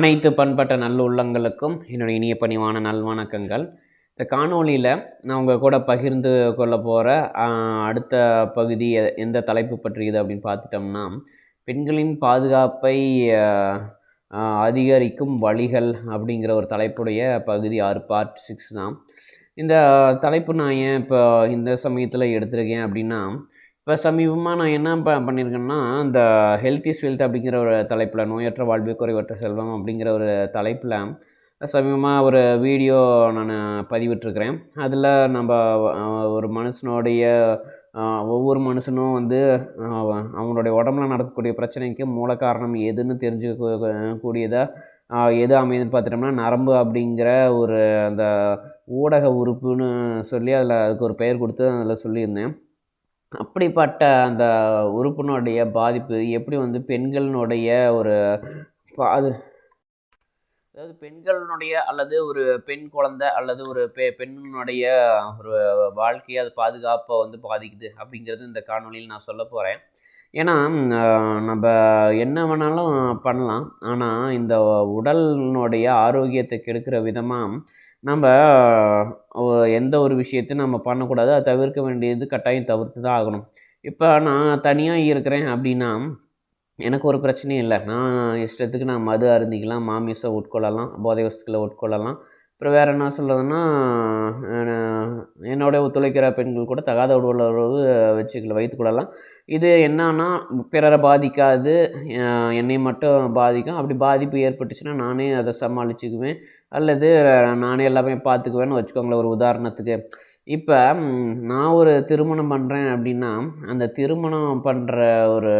அனைத்து பண்பட்ட நல்லுள்ளங்களுக்கும் என்னுடைய இனிய பணிவான நல்வணக்கங்கள். இந்த காணொளியில் நான் உங்கள் கூட பகிர்ந்து கொள்ள போகிற அடுத்த பகுதி எந்த தலைப்பு பற்றியது அப்படின்னு பார்த்துட்டோம்னா பெண்களின் பாதுகாப்பை அதிகரிக்கும் வழிகள் அப்படிங்கிற ஒரு தலைப்புடைய பகுதி ஆறு பார்ட் சிக்ஸ் தான். இந்த தலைப்பு நான் ஏன் இப்போ இந்த சமயத்தில் எடுத்திருக்கேன் அப்படின்னா இப்போ சமீபமாக நான் என்ன ப பண்ணியிருக்கேன்னா இந்த ஹெல்த் இஸ் வெல்த் அப்படிங்கிற ஒரு தலைப்பில் நோயற்ற வாழ்வு குறைவற்ற செல்வம் அப்படிங்கிற ஒரு தலைப்பில் சமீபமாக ஒரு வீடியோ நான் பதிவிட்டிருக்கிறேன். அதில் நம்ம ஒரு மனுஷனுடைய ஒவ்வொரு மனுஷனும் வந்து அவனுடைய உடம்புல நடக்கக்கூடிய பிரச்சனைக்கு மூல காரணம் எதுன்னு தெரிஞ்சுக்க கூடியதாக எது அமையுதுன்னு பார்த்துட்டோம்னா நரம்பு அப்படிங்கிற ஒரு அந்த ஊடக உறுப்புன்னு சொல்லி அதில் அதுக்கு ஒரு பெயர் கொடுத்து அதில் சொல்லியிருந்தேன். அப்படிப்பட்ட அந்த உறுப்பினுடைய பாதிப்பு எப்படி வந்து பெண்களினுடைய ஒரு பாது அதாவது பெண்களினுடைய அல்லது ஒரு பெண் குழந்தை அல்லது ஒரு பெ பெண்ணினுடைய ஒரு வாழ்க்கையை அது பாதுகாப்பை வந்து பாதிக்குது அப்படிங்கிறது இந்த காணொலியில் நான் சொல்ல போகிறேன் ஏன்னா நம்ம என்ன வேணாலும் பண்ணலாம். ஆனால் இந்த உடலினுடைய ஆரோக்கியத்தை கெடுக்கிற விதமாக நம்ம எந்த ஒரு விஷயத்தையும் நம்ம பண்ணக்கூடாது. அதை தவிர்க்க வேண்டியது கட்டாயம் தவிர்த்து தான் ஆகணும். இப்போ நான் தனியாக இருக்கிறேன் அப்படின்னா எனக்கு ஒரு பிரச்சனையும் இல்லை. நான் இஷ்டத்துக்கு நான் மது அருந்திக்கலாம் மாமிசம் உட்கொள்ளலாம் போதை வஸ்துக்களை உட்கொள்ளலாம். அப்புறம் வேறு என்ன சொல்கிறதுன்னா என்னோட ஒத்துழைக்கிற பெண்கள் கூட தகாத உடலுறவு வச்சுக்கல வைத்துக்கொள்ளலாம் இது என்னன்னா பிறரை பாதிக்காது என்னை மட்டும் பாதிக்கும். அப்படி பாதிப்பு ஏற்பட்டுச்சுன்னா நானே அதை சமாளிச்சுக்குவேன். அல்லது நானே எல்லாமே பார்த்துக்குவேன்னு வச்சுக்கோங்களேன் ஒரு உதாரணத்துக்கு. இப்போ நான் ஒரு திருமணம் பண்ணுறேன் அப்படின்னா அந்த திருமணம் பண்ணுற ஒரு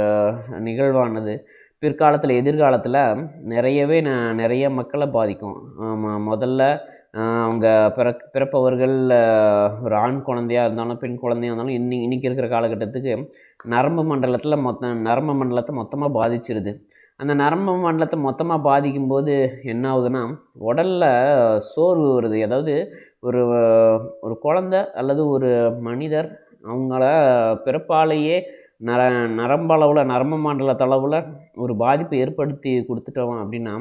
நிகழ்வானது பிற்காலத்தில் எதிர்காலத்தில் நிறையவே நான் நிறைய மக்களை பாதிக்கும். முதல்ல அவங்க பிறக் பிறப்பவர்கள் ஒரு ஆண் குழந்தையாக இருந்தாலும் பெண் குழந்தையாக இருந்தாலும் இன்னி இன்றைக்கி இருக்கிற காலகட்டத்துக்கு நரம்பு மண்டலத்தில் மொத்த நரம்பு மண்டலத்தை மொத்தமாக பாதிச்சிருது. அந்த நரம்பு மண்டலத்தை மொத்தமாக பாதிக்கும்போது என்ன ஆகுதுன்னா உடலில் சோர்வு வருது. அதாவது ஒரு ஒரு குழந்த அல்லது ஒரு மனிதர் அவங்கள பிறப்பாலேயே நர நரம்பளவில் நரம்பு மண்டலத்தளவில் ஒரு பாதிப்பு ஏற்படுத்தி கொடுத்துட்டோம் அப்படின்னா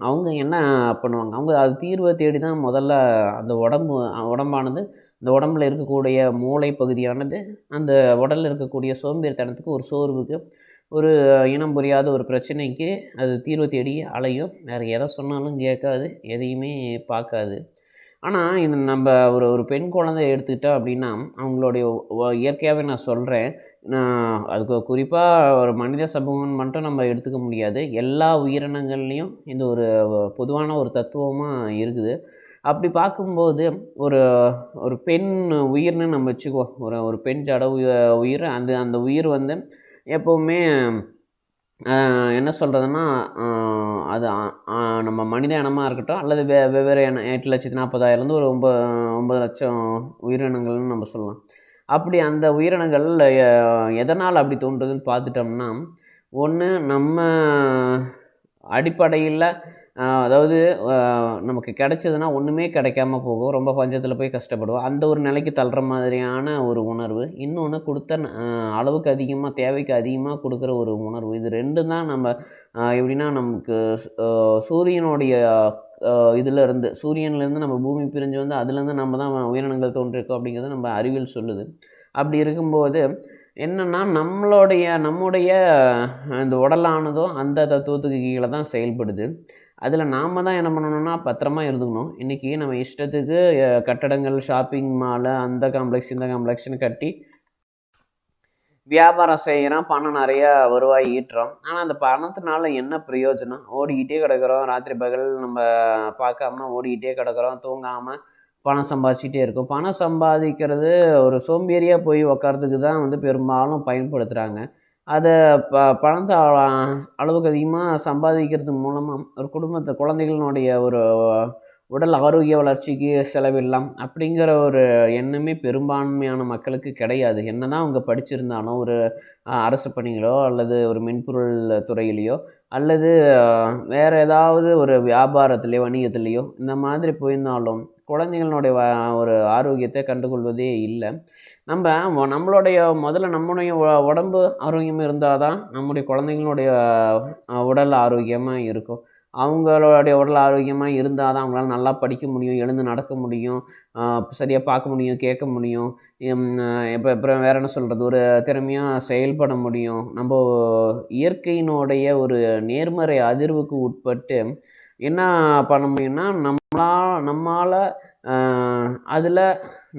அவங்க என்ன பண்ணுவாங்க? அவங்க அது தீர்வை தேடி தான் முதல்ல அந்த உடம்பு உடம்பானது அந்த உடம்புல இருக்கக்கூடிய மூளை பகுதியானது அந்த உடலில் இருக்கக்கூடிய சோம்பேறித்தனத்துக்கு ஒரு சோர்வுக்கு ஒரு இனம் புரியாத ஒரு பிரச்சனைக்கு அது தீர்வு தேடி அலையும். வேறு எதை சொன்னாலும் கேட்காது எதையுமே பார்க்காது. ஆனால் இது நம்ம ஒரு ஒரு பெண் குழந்தைய எடுத்துக்கிட்டோம் அப்படின்னா அவங்களுடைய இயற்கையாகவே நான் சொல்கிறேன் நான் அதுக்கு குறிப்பாக ஒரு மனித சமூகம் மட்டும் நம்ம எடுத்துக்க முடியாது. எல்லா உயிரினங்கள்லேயும் இந்த ஒரு பொதுவான ஒரு தத்துவமாக இருக்குது. அப்படி பார்க்கும்போது ஒரு ஒரு பெண் உயிர்னு நம்ம வச்சுக்குவோம். ஒரு ஒரு பெண் ஜட உயிர் அந்த அந்த உயிர் வந்து எப்போவுமே என்ன சொல்கிறதுன்னா அது நம்ம மனித இனமாக இருக்கட்டும் அல்லது வே வெவ்வேறு இனம் எட்டு லட்சத்தி நாற்பதாயிரம்லேருந்து ஒரு ஒம்பது ஒம்பது லட்சம் உயிரினங்கள்னு நம்ம சொல்லலாம். அப்படி அந்த உயிரினங்கள் எதனால் அப்படி தோன்றுதுன்னு பார்த்துட்டோம்னா ஒன்று நம்ம அடிப்படையில் அதாவது நமக்கு கிடைச்சதுன்னா ஒன்றுமே கிடைக்காம போகும். ரொம்ப பஞ்சத்தில் போய் கஷ்டப்படுவோம். அந்த ஒரு நிலைக்கு தள்ளுற மாதிரியான ஒரு உணர்வு. இன்னொன்று கொடுத்த அளவுக்கு அதிகமாக தேவைக்கு அதிகமாக கொடுக்குற ஒரு உணர்வு. இது ரெண்டு தான் நம்ம எப்படின்னா நமக்கு சூரியனுடைய இதிலேருந்து சூரியன்லேருந்து நம்ம பூமி பிரிஞ்சு வந்து அதுலேருந்து நம்ம தான் உயிரினங்கள் தோன்றிருக்கோம் அப்படிங்கிறது நம்ம அறிவியல் சொல்லுது. அப்படி இருக்கும்போது என்னென்னா நம்மளுடைய நம்முடைய இந்த உடலானதும் அந்த தத்துவத்துக்கு கீழே தான் செயல்படுது. அதில் நாம் தான் என்ன பண்ணணும்னா பத்திரமா இருந்துக்கணும். இன்றைக்கி நம்ம இஷ்டத்துக்கு கட்டடங்கள் ஷாப்பிங் மாலு அந்த காம்ப்ளெக்ஸ் இந்த காம்ப்ளெக்ஸ்னு கட்டி வியாபாரம் செய்கிறோம் பணம் நிறையா வருவாய் ஈட்டுறோம். ஆனால் அந்த பணத்தினால என்ன பிரயோஜனம்? ஓடிக்கிட்டே கிடக்கிறோம். ராத்திரி பகல் நம்ம பார்க்காம ஓடிக்கிட்டே கிடக்கிறோம். தூங்காமல் பணம் சம்பாதிச்சிட்டே இருக்கும். பணம் சம்பாதிக்கிறது ஒரு சோம்பேறியாக போய் உக்காரத்துக்கு தான் வந்து பெரும்பாலும் பயன்படுத்துகிறாங்க அதை ப பணத்தை அளவுக்கு அதிகமாக சம்பாதிக்கிறது மூலமாக ஒரு குடும்பத்தை குழந்தைகளினுடைய ஒரு உடல் ஆரோக்கிய வளர்ச்சிக்கு செலவிடலாம் அப்படிங்கிற ஒரு எண்ணமே பெரும்பான்மையான மக்களுக்கு கிடையாது. என்னதான் அவங்க படிச்சிருந்தாலும் ஒரு அரசு பணிகளோ அல்லது ஒரு மென்பொருள் துறையிலையோ அல்லது வேறு ஏதாவது ஒரு வியாபாரத்துலேயோ வணிகத்துலேயோ இந்த மாதிரி போயிருந்தாலும் குழந்தைங்களுடைய ஒரு ஆரோக்கியத்தை கண்டுகொள்வதே இல்லை. நம்ம நம்மளுடைய முதல்ல நம்முடைய உடம்பு ஆரோக்கியமாக இருந்தால் தான் நம்முடைய குழந்தைங்களுடைய உடல் ஆரோக்கியமாக இருக்கும். அவங்களுடைய உடல் ஆரோக்கியமாக இருந்தால் தான் அவங்களால நல்லா படிக்க முடியும் எழுந்து நடக்க முடியும் சரியாக பார்க்க முடியும் கேட்க முடியும். இப்போ அப்புறம் வேறு என்ன சொல்கிறது ஒரு திறமையாக செயல்பட முடியும். நம்ம இயற்கையினுடைய ஒரு நேர்மறை அதிர்வுக்கு உட்பட்டு என்ன பண்ண முடியும்னா நம்மளா நம்மளால் அதில்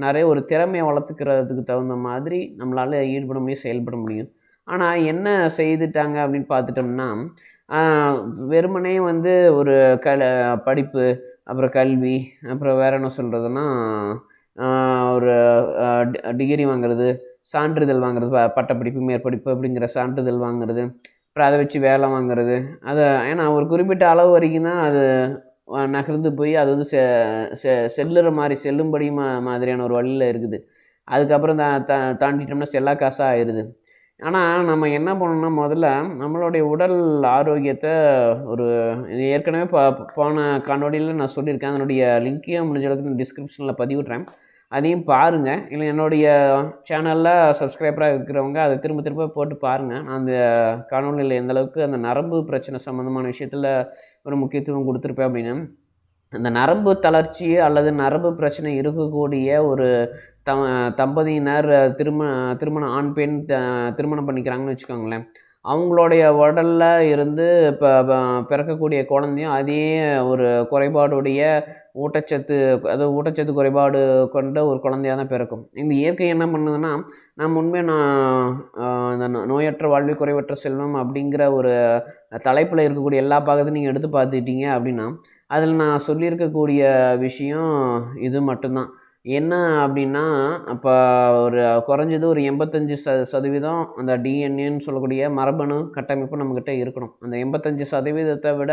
நிறைய ஒரு திறமையை வளர்த்துக்கிறதுக்கு தகுந்த மாதிரி நம்மளால் ஈடுபட முடியும் செயல்பட முடியும். ஆனால் என்ன செய்துட்டாங்க அப்படின்னு பார்த்துட்டோம்னா வெறுமனே வந்து ஒரு கல படிப்பு அப்புறம் கல்வி அப்புறம் வேறு என்ன சொல்கிறதுன்னா ஒரு டிகிரி வாங்குறது சான்றிதழ் வாங்குறது பட்டப்படிப்பு மேற்படிப்பு அப்படிங்கிற சான்றிதழ் வாங்குறது அப்புறம் அதை வச்சு வேலை வாங்குறது அதை ஏன்னா ஒரு குறிப்பிட்ட அளவு வரைக்கும் தான் அது நகர்ந்து போய் அது வந்து செ செ செல்லுற மாதிரி செல்லும்படி மா மாதிரியான ஒரு வழியில் இருக்குது. அதுக்கப்புறம் தா தா தாண்டிட்டோம்னா செல்லா காசாக ஆயிடுது ஆனால் நம்ம என்ன பண்ணணும்னா முதல்ல நம்மளுடைய உடல் ஆரோக்கியத்தை ஒரு ஏற்கனவே ப போன காணொலியில் நான் சொல்லியிருக்கேன். அதனுடைய லிங்க்கையும் முடிஞ்ச அளவுக்கு நான் டிஸ்கிரிப்ஷனில் பதிவிடுறேன். அதையும் பாருங்கள் இல்லை என்னுடைய சேனலில் சப்ஸ்கிரைபராக இருக்கிறவங்க அதை திரும்ப திரும்ப போட்டு பாருங்கள் நான் அந்த காணொலியில் எந்த அளவுக்கு அந்த நரம்பு பிரச்சனை சம்மந்தமான விஷயத்தில் ஒரு முக்கியத்துவம் கொடுத்துருப்பேன் அப்படின்னு. இந்த நரம்பு தளர்ச்சி அல்லது நரம்பு பிரச்சனை இருக்கக்கூடிய ஒரு த தம்பதியினர் திருமண திருமணம் ஆண் பெண் திருமணம் பண்ணிக்கிறாங்கன்னு வச்சுக்கோங்களேன். அவங்களுடைய உடலில் இருந்து இப்போ பிறக்கக்கூடிய குழந்தையும் அதே ஒரு குறைபாடுடைய ஊட்டச்சத்து அதாவது ஊட்டச்சத்து குறைபாடு கொண்ட ஒரு குழந்தையாக தான் பிறக்கும். இந்த இயற்கை என்ன பண்ணுதுன்னா நான் முன்பே நான் இந்த நோயற்ற வாழ்வை குறைவற்ற செல்வம் அப்படிங்கிற ஒரு தலைப்பில் இருக்கக்கூடிய எல்லா பாகத்தையும் நீங்கள் எடுத்து பார்த்துக்கிட்டீங்க அப்படின்னா அதில் நான் சொல்லியிருக்கக்கூடிய விஷயம் இது மட்டும்தான். என்ன அப்படின்னா இப்போ ஒரு குறைஞ்சது ஒரு எண்பத்தஞ்சு ச சதவீதம் அந்த டிஎன்ஏன்னு சொல்லக்கூடிய மரபணு கட்டமைப்பு நம்மக்கிட்ட இருக்கணும். அந்த எண்பத்தஞ்சு சதவீதத்தை விட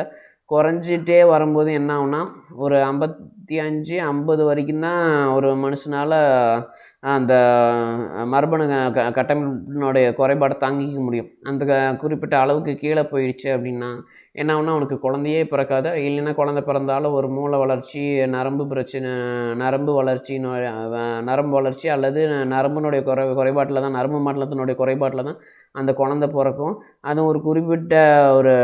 குறைஞ்சிட்டே வரும்போது என்ன ஆகுனா ஒரு ஐம்பத் ஐம்பத்தி அஞ்சு ஐம்பது வரைக்கும் தான் ஒரு மனுஷனால் அந்த மரபணு க கட்டமைப்பினுடைய குறைபாடை தாங்கிக்க முடியும். அந்த க குறிப்பிட்ட அளவுக்கு கீழே போயிடுச்சு அப்படின்னா என்ன ஆகுனா அவனுக்கு குழந்தையே பிறக்காது. இல்லைன்னா குழந்த பிறந்தாலும் ஒரு மூளை வளர்ச்சி நரம்பு பிரச்சனை நரம்பு வளர்ச்சி நரம்பு வளர்ச்சி அல்லது நரம்பினுடைய குறை குறைபாட்டில் தான் நரம்பு மண்டலத்தினுடைய குறைபாட்டில் தான் அந்த குழந்த பிறக்கும். அது ஒரு குறிப்பிட்ட ஒரு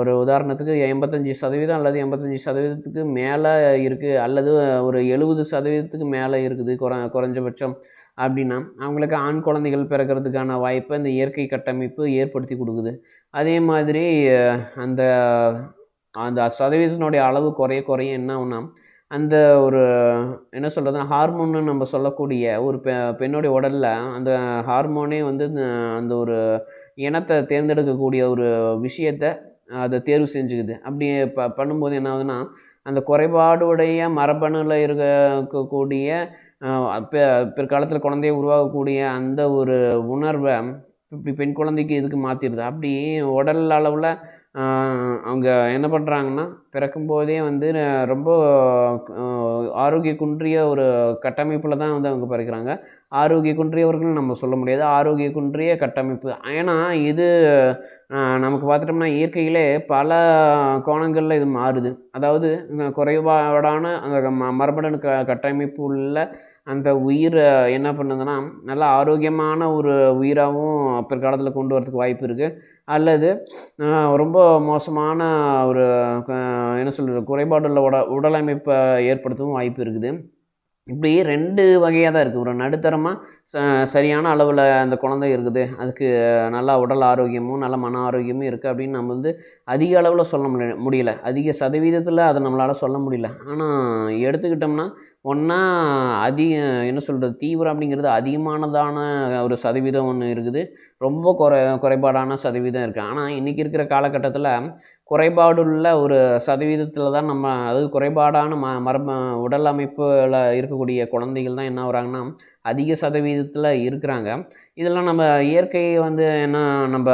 ஒரு உதாரணத்துக்கு எண்பத்தஞ்சு சதவீதம் அல்லது எண்பத்தஞ்சு சதவீதத்துக்கு மேலே இருக்குது அல்லது ஒரு எழுபது சதவீதத்துக்கு மேலே இருக்குது குற குறைஞ்சபட்சம் அப்படின்னா அவங்களுக்கு ஆண் குழந்தைகள் பிறக்கிறதுக்கான வாய்ப்பை இந்த இயற்கை கட்டமைப்பு ஏற்படுத்தி கொடுக்குது. அதே மாதிரி அந்த அந்த சதவீதத்தினுடைய அளவு குறைய குறைய என்ன ஆகுனா அந்த ஒரு என்ன சொல்கிறதுனா ஹார்மோன்னு நம்ம சொல்லக்கூடிய ஒரு பெ பெண்ணுடைய உடலில் அந்த ஹார்மோனே வந்து அந்த ஒரு இனத்தை தேர்ந்தெடுக்கக்கூடிய ஒரு விஷயத்தை அதை தேர்வு செஞ்சுக்குது. அப்படி ப பண்ணும்போது என்ன ஆகுதுன்னா அந்த குறைபாடுடைய மரபணுவில் இருக்கக்கூடிய பிற்காலத்தில் குழந்தைய உருவாகக்கூடிய அந்த ஒரு உணர்வை இப்படி பெண் குழந்தைக்கு இதுக்கு மாற்றிடுது அப்படி உடல் அளவில் அவங்க என்ன பண்ணுறாங்கன்னா பிறக்கும்போதே வந்து ரொம்ப ஆரோக்கிய குன்றிய ஒரு கட்டமைப்பில் தான் வந்து அவங்க பிறக்கிறாங்க. ஆரோக்கிய குன்றியவர்கள் நம்ம சொல்ல முடியாது. ஆரோக்கிய குன்றிய கட்டமைப்பு. ஏன்னா இது நமக்கு பார்த்துட்டோம்னா இயற்கையிலே பல கோணங்களில் இது மாறுது. அதாவது குறைபாடான அந்த மரபணு க கட்டமைப்பு உள்ள அந்த உயிரை என்ன பண்ணுதுன்னா நல்லா ஆரோக்கியமான ஒரு உயிராகவும் பிற்காலத்தில் கொண்டு வரதுக்கு வாய்ப்பு இருக்குது அல்லது ரொம்ப மோசமான ஒரு என்ன சொல்கிறது குறைபாடுள்ள உட உடலமைப்பை ஏற்படுத்தவும் வாய்ப்பு இருக்குது. இப்படி ரெண்டு வகையாக தான் இருக்குது ஒரு நடுத்தரமாக ச சரியான அளவில் அந்த குழந்தை இருக்குது. அதுக்கு நல்லா உடல் ஆரோக்கியமும் நல்ல மன ஆரோக்கியமும் இருக்குது அப்படின்னு நம்ம வந்து அதிக அளவில் சொல்ல முடியல. அதிக சதவீதத்தில் அதை நம்மளால் சொல்ல முடியல. ஆனால் எடுத்துக்கிட்டோம்னா ஒன்றா அதிக என்ன சொல்கிறது தீவிரம் அப்படிங்கிறது அதிகமானதான ஒரு சதவீதம் ஒன்று இருக்குது. ரொம்ப குறை குறைபாடான சதவீதம் இருக்குது ஆனால் இன்றைக்கி இருக்கிற காலகட்டத்தில் குறைபாடுள்ள ஒரு சதவீதத்தில் தான் நம்ம அதாவது குறைபாடான ம மரப உடல் அமைப்பில் இருக்கக்கூடிய குழந்தைகள் தான் என்ன ஆகுறாங்கன்னா அதிக சதவீதத்தில் இருக்கிறாங்க. இதெல்லாம் நம்ம இயற்கை வந்து என்ன நம்ம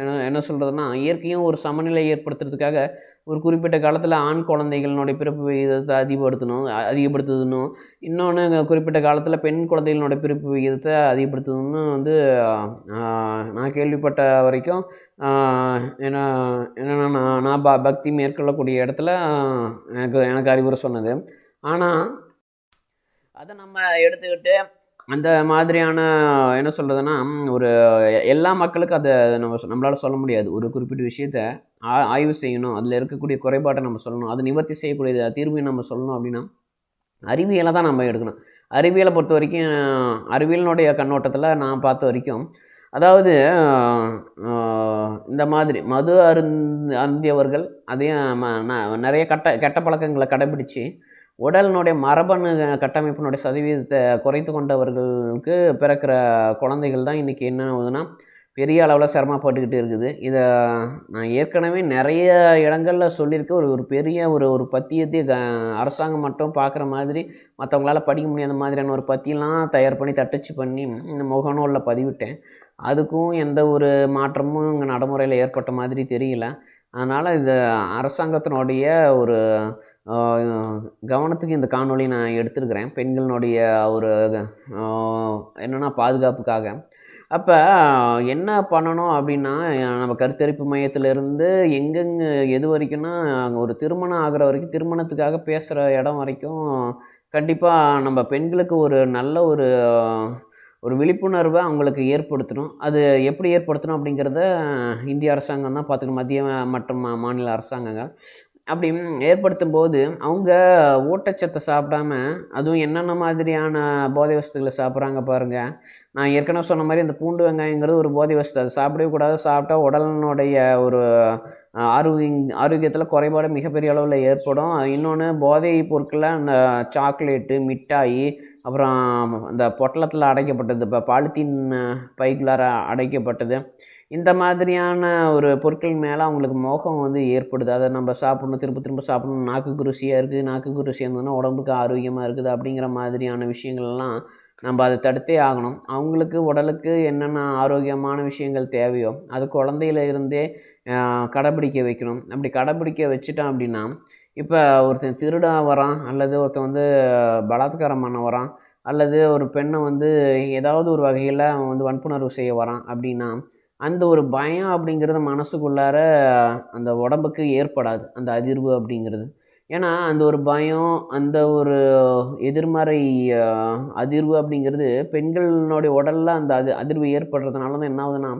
என்ன என்ன சொல்கிறதுனா இயற்கையும் ஒரு சமநிலை ஏற்படுத்துறதுக்காக ஒரு குறிப்பிட்ட காலத்தில் ஆண் குழந்தைகளினுடைய பிறப்பு விகிதத்தை அதிகப்படுத்தணும் அதிகப்படுத்துதுன்னும் இன்னொன்று குறிப்பிட்ட காலத்தில் பெண் குழந்தைகளினுடைய பிறப்பு விகிதத்தை அதிகப்படுத்துதுன்னு வந்து நான் கேள்விப்பட்ட வரைக்கும் ஏன்னா என்னென்னா நான் நான் ப பக்தி மேற்கொள்ளக்கூடிய இடத்துல எனக்கு எனக்கு அறிவுரை சொன்னது. ஆனால் அதை நம்ம எடுத்துக்கிட்டு அந்த மாதிரியான என்ன சொல்கிறதுன்னா ஒரு எல்லா மக்களுக்கும் அதை நம்ம சொ- சொல்ல முடியாது. ஒரு குறிப்பிட்ட விஷயத்த ஆ- ஆய்வு செய்யணும். அதில் இருக்கக்கூடிய குறைபாட்டை நம்ம சொல்லணும். அதை நிவர்த்தி செய்யக்கூடிய தீர்வை நம்ம சொல்லணும் அப்படின்னா அறிவியலை தான் நம்ம எடுக்கணும். அறிவியலை பொறுத்த வரைக்கும் அறிவியலினுடைய கண்ணோட்டத்தில் நான் பார்த்த வரைக்கும் அதாவது இந்த மாதிரி மது அருந் அருந்தியவர்கள் அதையும் ம- ந- நிறைய கட்ட கெட்ட பழக்கங்களை கடைபிடிச்சு உடலினுடைய மரபணு கட்டமைப்பினுடைய சதவீதத்தை குறைத்து கொண்டவர்களுக்கு பிறக்கிற குழந்தைகள் தான் இன்றைக்கி என்ன ஆகுதுன்னா பெரிய அளவில் சிரமப்பட்டுக்கிட்டு இருக்குது. இதை நான் ஏற்கனவே நிறைய இடங்களில் சொல்லியிருக்கேன். ஒரு ஒரு பெரிய ஒரு ஒரு பத்தியத்தை க அரசாங்கம் மட்டும் பார்க்குற மாதிரி மற்றவங்களால படிக்க முடியாத மாதிரியான ஒரு பத்தியெல்லாம் தயார் பண்ணி தட்டச்சு பண்ணி இந்த முகநூலில் பதிவிட்டேன். அதுக்கும் எந்த ஒரு மாற்றமும் இங்கே நடைமுறையில் ஏற்பட்ட மாதிரி தெரியல. அதனால் இது அரசாங்கத்தினுடைய ஒரு கவனத்துக்கு இந்த காணொளி நான் எடுத்திருக்கிறேன். பெண்களினுடைய ஒரு என்னென்னா பாதுகாப்புக்காக. அப்போ என்ன பண்ணணும் அப்படின்னா நம்ம கருத்தரிப்பு மையத்திலிருந்து எங்கெங்கே எது வரைக்கும்னா ஒரு திருமணம் ஆகிற வரைக்கும் திருமணத்துக்காக பேசுகிற இடம் வரைக்கும் கண்டிப்பாக நம்ம பெண்களுக்கு ஒரு நல்ல ஒரு ஒரு விழிப்புணர்வை அவங்களுக்கு ஏற்படுத்தணும். அது எப்படி ஏற்படுத்தணும் அப்படிங்கிறத இந்திய அரசாங்கம் தான் பார்த்துக்கணும். மத்திய மற்றும் மா- மாநில அரசாங்கங்கள். அப்படி ஏற்படுத்தும் போது அவங்க ஊட்டச்சத்தை சாப்பிடாம அதுவும் என்னென்ன மாதிரியான போதை வசதிகளை சாப்பிட்றாங்க பாருங்கள் நான் ஏற்கனவே சொன்ன மாதிரி இந்த பூண்டு வெங்காயங்கிறது ஒரு போதை வஸ்து. அதை சாப்பிடவே கூடாது. சாப்பிட்டா உடலினுடைய ஒரு ஆரோக்கிய ஆரோக்கியத்தில் குறைபாடு மிகப்பெரிய அளவில் ஏற்படும். இன்னொன்று போதை பொருட்களில் அந்த சாக்லேட்டு மிட்டாய் அப்புறம் இந்த பொட்டலத்தில் அடைக்கப்பட்டது இப்போ பாலித்தீன் பைக்குள்ளார அடைக்கப்பட்டது. இந்த மாதிரியான ஒரு பொருட்கள் மேலே அவங்களுக்கு மோகம் வந்து ஏற்படுது. அதை நம்ம சாப்பிட்ணும் திரும்ப திரும்ப சாப்பிடணும். நாக்குக்கு ருசியாக இருக்குது நாக்குக்கு ருசியாக இருந்ததுன்னா உடம்புக்கு ஆரோக்கியமாக இருக்குது அப்படிங்கிற மாதிரியான விஷயங்கள்லாம் நம்ம அதை தடுத்தே ஆகணும். அவங்களுக்கு உடலுக்கு என்னென்ன ஆரோக்கியமான விஷயங்கள் தேவையோ அது குழந்தையில இருந்தே கடைப்பிடிக்க வைக்கணும். அப்படி கடைப்பிடிக்க வச்சுட்டோம் அப்படின்னா இப்போ ஒருத்தன் திருட வரான் அல்லது ஒருத்தன் வந்து பலாத்காரம் பண்ண வரான் அல்லது ஒரு பெண்ணை வந்து ஏதாவது ஒரு வகையில் அவன் வந்து வன்புணர்வு செய்ய வரான் அப்படின்னா அந்த ஒரு பயம் அப்படிங்கிறது மனசுக்குள்ளார அந்த உடம்புக்கு ஏற்படாது அந்த அதிர்வு அப்படிங்கிறது. ஏன்னா அந்த ஒரு பயம் அந்த ஒரு எதிர்மறை அதிர்வு அப்படிங்கிறது பெண்களினுடைய உடலில் அந்த அது அதிர்வு ஏற்படுறதுனால தான் என்ன ஆகுதுன்னா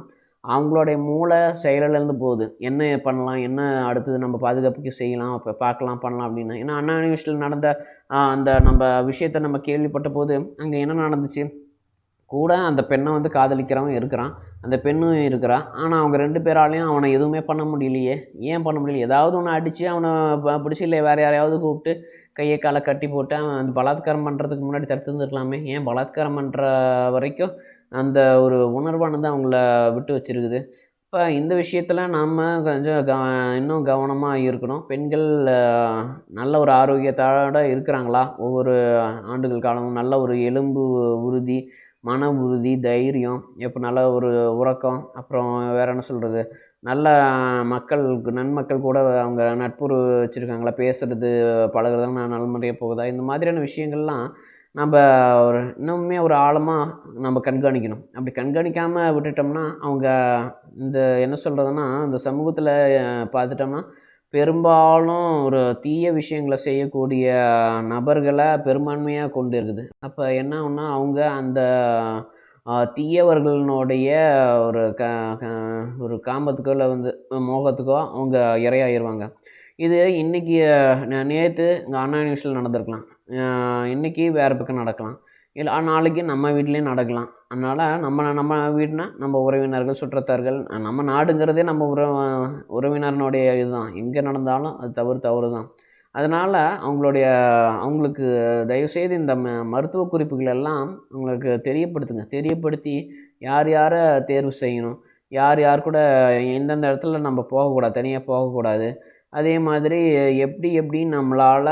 அவங்களுடைய மூளை செயலிழந்து போகுது. என்ன பண்ணலாம் என்ன அடுத்தது நம்ம பாதுகாப்புக்கு செய்யலாம் இப்போ பார்க்கலாம் பண்ணலாம் அப்படின்னு. ஏன்னா அண்ணா யூனிவர்சிட்டியில் நடந்த அந்த நம்ம விஷயத்தை நம்ம கேள்விப்பட்ட போது அங்கே என்ன நடந்துச்சு? கூட அந்த பெண்ணை வந்து காதலிக்கிறவன் இருக்கிறான். அந்த பெண்ணும் இருக்கிறா. ஆனால் அவங்க ரெண்டு பேராலையும் அவனை எதுவுமே பண்ண முடியலையே. ஏன் பண்ண முடியல? ஏதாவது ஒன்று அடித்து அவனை பிடிச்சி இல்லை வேறு யாரையாவது கூப்பிட்டு கையை காலை கட்டி போட்டு அவன் அந்த பலாத்காரம் பண்ணுறதுக்கு முன்னாடி தடுத்துருந்துருக்கலாமே. ஏன் பலாத்காரம் பண்ணுற வரைக்கும் அந்த ஒரு உணர்வானது அவங்கள விட்டு வச்சிருக்குது. இப்போ இந்த விஷயத்தில் நாம் கொஞ்சம் க இன்னும் கவனமாக இருக்கணும். பெண்கள் நல்ல ஒரு ஆரோக்கியத்தோட இருக்கிறாங்களா? ஒவ்வொரு ஆண்டுகள் காலமும் நல்ல ஒரு எலும்பு உறுதி மன உறுதி தைரியம் இப்போ நல்ல ஒரு உறக்கம் அப்புறம் வேற என்ன சொல்கிறது நல்ல மக்களுக்கு நன்மக்கள் கூட அவங்க நட்புறவு வச்சுருக்காங்களா? பேசுகிறது பழகுறதுலாம் நல்முறையாக போகுதா? இந்த மாதிரியான விஷயங்கள்லாம் நம்ம ஒரு இன்னுமே ஒரு ஆழமாக நம்ம கண்காணிக்கணும். அப்படி கண்காணிக்காமல் விட்டுட்டோம்னா அவங்க இந்த என்ன சொல்கிறதுன்னா இந்த சமூகத்தில் பார்த்துட்டோம்னா பெரும்பாலும் ஒரு தீய விஷயங்களை செய்யக்கூடிய நபர்களை பெரும்பான்மையாக கொண்டு இருக்குது. அப்போ என்ன ஒன்றா அவங்க அந்த தீயவர்களினுடைய ஒரு க ஒரு காமத்துக்கோ இல்லை வந்து மோகத்துக்கோ அவங்க இரையாயிருவாங்க. இது இன்றைக்கி நேற்று இங்கே அண்ணா நியூஸில் நடந்திருக்கலாம். இன்றைக்கி வேறு பக்கம் நடக்கலாம். இல்லை நாளைக்கு நம்ம வீட்லேயும் நடக்கலாம். அதனால் நம்ம நம்ம வீடுனா நம்ம உறவினர்கள் சுற்றத்தார்கள் நம்ம நாடுங்கிறதே நம்ம உற உறவினர்னுடைய இதுதான். எங்கே நடந்தாலும் அது தவறு தவறு தான் அதனால் அவங்களுடைய அவங்களுக்கு தயவுசெய்து இந்த ம மருத்துவ குறிப்புகள் எல்லாம் அவங்களுக்கு தெரியப்படுத்துங்க. தெரியப்படுத்தி யார் யாரை தேர்வு செய்யணும்? யார் யார் கூட எந்தெந்த இடத்துல நம்ம போகக்கூடாது? தனியாக போகக்கூடாது? அதே மாதிரி எப்படி எப்படி நம்மளால்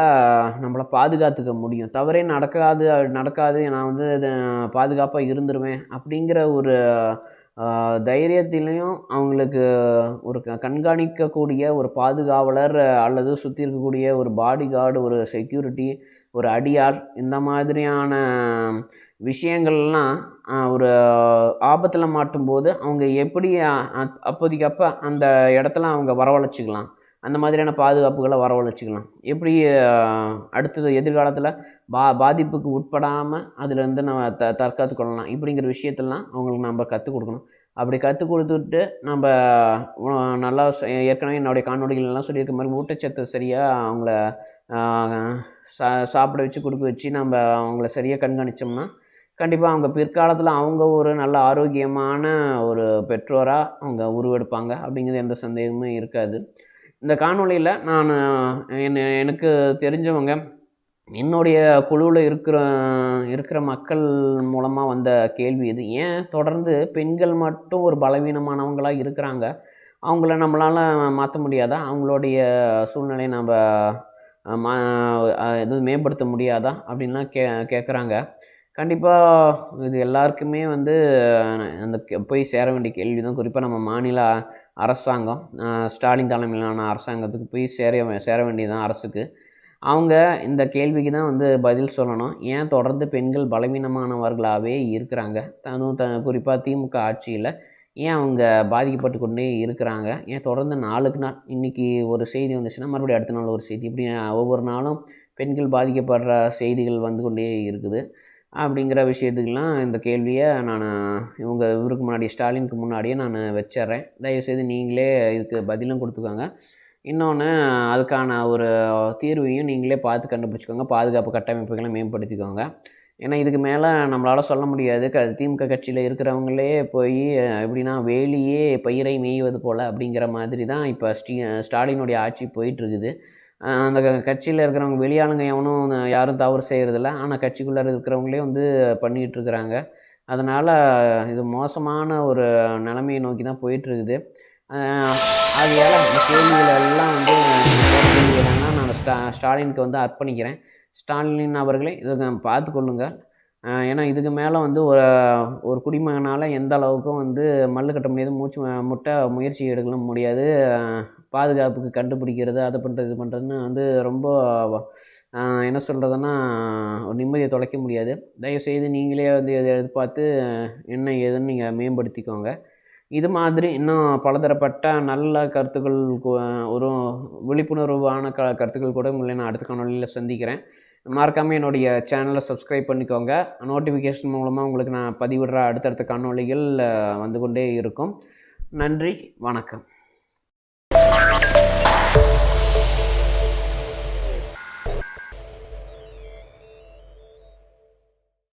நம்மளை பாதுகாத்துக்க முடியும். தவறே நடக்காது நடக்காது நான் வந்து பாதுகாப்பாக இருந்துருவேன் அப்படிங்கிற ஒரு தைரியத்திலையும் அவங்களுக்கு ஒரு க- கண்காணிக்கக்கூடிய ஒரு பாதுகாவலர் அல்லது சுற்றி இருக்கக்கூடிய ஒரு பாடி கார்டு ஒரு செக்யூரிட்டி ஒரு அடியார் இந்த மாதிரியான விஷயங்கள்லாம் ஒரு ஆபத்தில் மாட்டும்போது அவங்க எப்படி அப்போதைக்கப்போ அப்போதைக்கு அப்போ அந்த இடத்துல அவங்க வரவழைச்சிக்கலாம். அந்த மாதிரியான பாதுகாப்புகளை வரவழைச்சிக்கலாம். எப்படி அடுத்தது எதிர்காலத்தில் பா பாதிப்புக்கு உட்படாமல் அதுலேருந்து நம்ம த தற்காத்து கொள்ளலாம். இப்படிங்கிற விஷயத்தெல்லாம் அவங்களுக்கு நம்ம கற்றுக் கொடுக்கணும். அப்படி கற்றுக் கொடுத்துட்டு நம்ம நல்லா ஏற்கனவே என்னுடைய காணொலிகள்லாம் சொல்லியிருக்க மாதிரி ஊட்டச்சத்து சரியாக அவங்கள சா சாப்பிட வச்சு கொடுக்க வச்சு நம்ம அவங்கள சரியாக கண்காணித்தோம்னா கண்டிப்பாக அவங்க பிற்காலத்தில் அவங்க ஒரு நல்ல ஆரோக்கியமான ஒரு பெற்றோராக அவங்க உருவெடுப்பாங்க. அப்படிங்கிறது எந்த சந்தேகமும் இருக்காது. இந்த காணொளியில் நான் என்ன எனக்கு தெரிஞ்சவங்க என்னுடைய குழுவில் இருக்கிற இருக்கிற மக்கள் மூலமாக வந்த கேள்வி இது. ஏன் தொடர்ந்து பெண்கள் மட்டும் ஒரு பலவீனமானவங்களாக இருக்கிறாங்க? அவங்கள நம்மளால் மாற்ற முடியாதா? அவங்களுடைய சூழ்நிலையை நம்ம மா எதுவும் மேம்படுத்த முடியாதா? அப்படின்லாம் கே கேட்குறாங்க கண்டிப்பாக இது எல்லாருக்குமே வந்து அந்த போய் சேர வேண்டிய கேள்வி தான் குறிப்பாக நம்ம மாநில அரசாங்கம் ஸ்டாலின் தலைமையிலான அரசாங்கத்துக்கு போய் சேர சேர வேண்டியதுதான் அரசுக்கு. அவங்க இந்த கேள்விக்கு தான் வந்து பதில் சொல்லணும். ஏன் தொடர்ந்து பெண்கள் பலவீனமானவர்களாகவே இருக்கிறாங்க? தனும் த குறிப்பாக திமுக ஆட்சியில் ஏன் அவங்க பாதிக்கப்பட்டு கொண்டே இருக்கிறாங்க? ஏன் தொடர்ந்து நாளுக்கு நாள் இன்றைக்கி ஒரு செய்தி வந்துச்சுன்னா மறுபடியும் அடுத்த நாள் ஒரு செய்தி. இப்படி ஒவ்வொரு நாளும் பெண்கள் பாதிக்கப்படுற செய்திகள் வந்து கொண்டே இருக்குது. அப்படிங்கிற விஷயத்துக்கெல்லாம் இந்த கேள்வியை நான் இவங்க இவருக்கு முன்னாடி ஸ்டாலினுக்கு முன்னாடியே நான் வச்சிட்றேன் தயவுசெய்து நீங்களே இதுக்கு பதிலும் கொடுத்துக்கோங்க. இன்னொன்று அதுக்கான ஒரு தீர்வையும் நீங்களே பார்த்து கண்டுபிடிச்சிக்கோங்க. பாதுகாப்பு கட்டமைப்புகளை மேம்படுத்திக்கோங்க. ஏன்னா இதுக்கு மேலே நம்மளால் சொல்ல முடியாது. க திமுக கட்சியில் இருக்கிறவங்களே போய் எப்படின்னா வேலியே பயிரை மேய்வது போல் அப்படிங்கிற மாதிரி தான் இப்போ ஸ்டீ ஸ்டாலினுடைய ஆட்சி போயிட்டுருக்குது. அந்த கட்சியில் இருக்கிறவங்க வெளியாளுங்க எவனும் யாரும் தவறு செய்கிறதில்ல ஆனால் கட்சிக்குள்ளே இருக்கிறவங்களே வந்து பண்ணிகிட்டு இருக்கிறாங்க அதனால் இது மோசமான ஒரு நிலைமையை நோக்கி தான் போயிட்டுருக்குது. அதனால் கேள்விகள் எல்லாம் வந்து என்னென்னா நான் ஸ்டா ஸ்டாலினுக்கு வந்து அர்ப்பணிக்கிறேன். ஸ்டாலின் அவர்களே இதை பார்த்து கொள்ளுங்கள் ஏன்னா இதுக்கு மேலே வந்து ஒரு ஒரு குடிமகனால் எந்த அளவுக்கும் வந்து மல்லு கட்ட முடியாது மூச்சு முட்டை முயற்சி எடுக்க முடியாது. பாதுகாப்புக்கு கண்டுபிடிக்கிறது அதை பண்ணுறது இது பண்ணுறதுன்னு வந்து ரொம்ப என்ன சொல்கிறதுன்னா ஒரு நிம்மதியை தொலைக்க முடியாது. தயவுசெய்து நீங்களே வந்து இதை எதிர்பார்த்து என்ன ஏதுன்னு நீங்கள் மேம்படுத்திக்கோங்க. இது மாதிரி இன்னும் பலதரப்பட்ட நல்ல கருத்துக்கள் ஒரு விழிப்புணர்வான க கருத்துக்கள் கூட உங்களை நான் அடுத்த காணொலியில் சந்திக்கிறேன். மறக்காமல் என்னுடைய சேனலை சப்ஸ்கிரைப் பண்ணிக்கோங்க. நோட்டிஃபிகேஷன் மூலமாக உங்களுக்கு நான் பதிவிடுற அடுத்தடுத்த காணொளிகள் வந்து கொண்டே இருக்கும். நன்றி வணக்கம்.